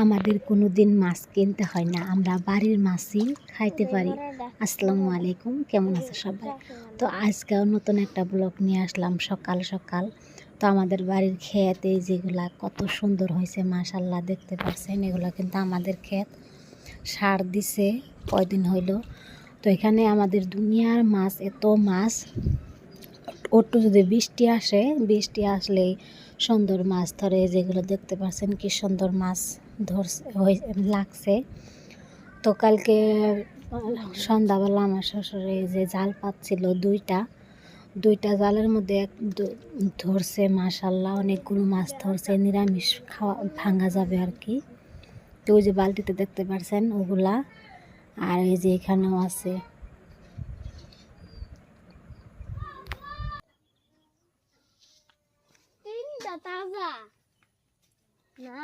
আমাদের কোনো দিন মাছ কিনতে হয় না, আমরা বাড়ির মাছই খাইতে পারি। আসসালামু আলাইকুম, কেমন আছে সবাই? তো আজকেও নতুন একটা ব্লগ নিয়ে আসলাম সকাল সকাল। তো আমাদের বাড়ির ক্ষেত যেগুলা কত সুন্দর হয়েছে মাশাল্লাহ দেখতে পাচ্ছেন, এগুলা কিন্তু আমাদের ক্ষেত। সার দিছে, কয়দিন হইল। তো এখানে আমাদের দুনিয়ার মাছ, এত মাছ একটু যদি বৃষ্টি আসে, বৃষ্টি আসলেই সুন্দর মাছ ধরে, যেগুলো দেখতে পাচ্ছেন কি সুন্দর মাছ ধরছে লাগছে। তো কালকে সন্ধ্যাবেলা আমার শ্বশুরে যে জাল পাচ্ছিল দুইটা দুইটা জালের মধ্যে এক ধরছে মাশাল্লাহ অনেকগুলো মাছ ধরছে, নিরামিষ খাওয়া ভাঙা যাবে আর কি। তো ওই যে বালতিতে দেখতে পাচ্ছেন ওগুলা, আর এই যে এখানেও আছে তাজা না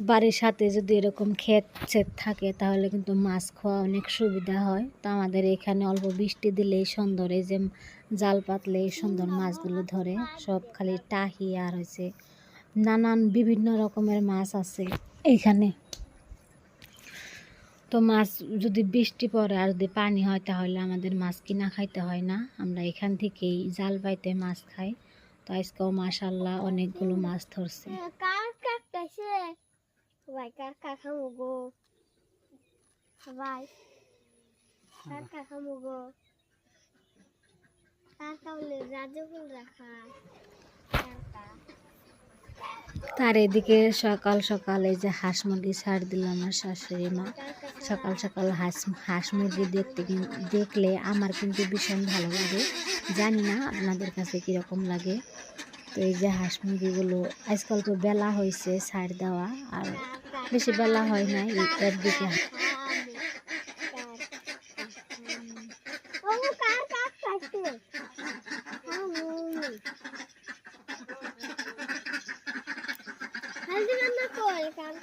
বাড়ির সাথে যদি এরকম ক্ষেত সেত থাকে তাহলে কিন্তু মাছ খাওয়া অনেক সুবিধা হয়। তো আমাদের এখানে অল্প বৃষ্টি দিলেই সুন্দর এই যে জাল পাতলে এই সুন্দর মাছগুলো ধরে। সব খালি টাহি আর হয়েছে নানান বিভিন্ন রকমের মাছ আছে এইখানে তো মাছ যদি বৃষ্টি পড়ে আর যদি পানি হয়, তাহলে আমাদের মাছ কিনা খাইতে হয় না। আমরা এখান থেকেই জাল পাইতে মাছ খাই। তো আজকেও মাশাল্লাহ অনেকগুলো মাছ ধরছে। রাখা তার এদিকে সকাল সকাল এই যে হাঁস মুরগি ছাড় দিল আমার শাশুড়ি মা। সকাল সকাল হাঁস হাঁস মুরগি দেখতে দেখলে আমার কিন্তু ভীষণ ভালো লাগে। জানি না আপনাদের কাছে কীরকম লাগে। তো এই যে হাঁস মুরগিগুলো আজকাল তো বেলা হয়েছে ছাড় দেওয়া, আর বেশি বেলা হয় এই- এর দিকে ও কার কাকটাছে আমু হালদি কার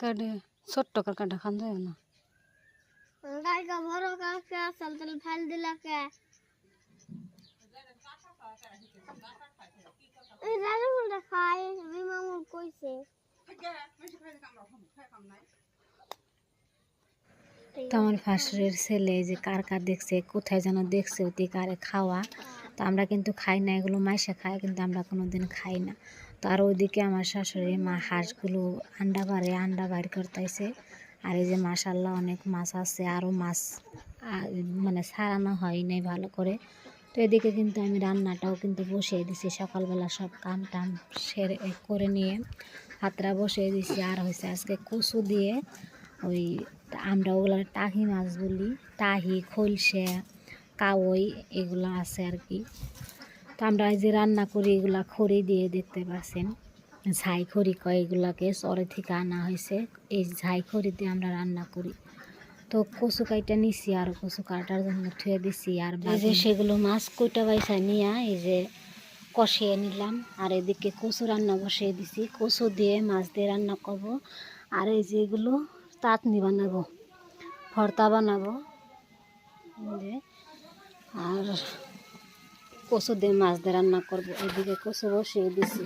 কাটে ছোট্ট কাটা খান যায় না? কাকা বড় কাকা সালতাল ফাল দিলা কে? এই রাজকুলটা খায় বিমামুল কইছে। তো আমার ফাঁসুরের ছেলে যে কার কার দেখছে কোথায় যেন দেখছে ওতে কারে খাওয়া। তো আমরা কিন্তু খাই না, এগুলো মাইসে খায়, কিন্তু আমরা কোনো দিন খাই না। তো আর ওইদিকে আমার শাশুড়ি মা হাঁসগুলো আন্ডা পারে আন্ডা বাইর করতেছে। আর এই যে মাশাল্লাহ অনেক মাছ আছে, আরও মাছ মানে সারানো হয় নাই ভালো করে। তো এদিকে কিন্তু আমি রান্নাটাও কিন্তু বসিয়ে দিছি, সকালবেলা সব কাম টাম সেরে করে নিয়ে হাতরা বসিয়ে দিছি। আর হয়েছে আজকে কচু দিয়ে ওই আমরা ওগুলো টাহি মাছ বলি, টাহি, খলসে কাওই এগুলো আছে আর কি। তো আমরা এই যে রান্না করি এগুলা খড়ি দিয়ে দেখতে পাচ্ছেন। ঝাই খড়ি কয় এগুলাকে চরে থেকে আনা হয়েছে। এই ঝাই খড়ি দিয়ে আমরা রান্না করি। তো কচু কাইটা নিছি আর কচু কাটার জন্য থুয়ে দিছি আর যে সেগুলো মাছ কইটা বাইসা নিয়ে এই যে কষিয়ে নিলাম। আর এদিকে কচু রান্না বসিয়ে দিছি। কচু দিয়ে মাছ দিয়ে রান্না করব। আর এই যে এগুলো তাতনি বানাবো ভর্তা বানাবো। যে আর কচু দিয়ে মাছ দিয়ে রান্না করব। এদিকে কচু বসিয়ে দিছি।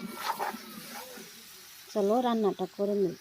চলো, রান্নাটা করে নিই।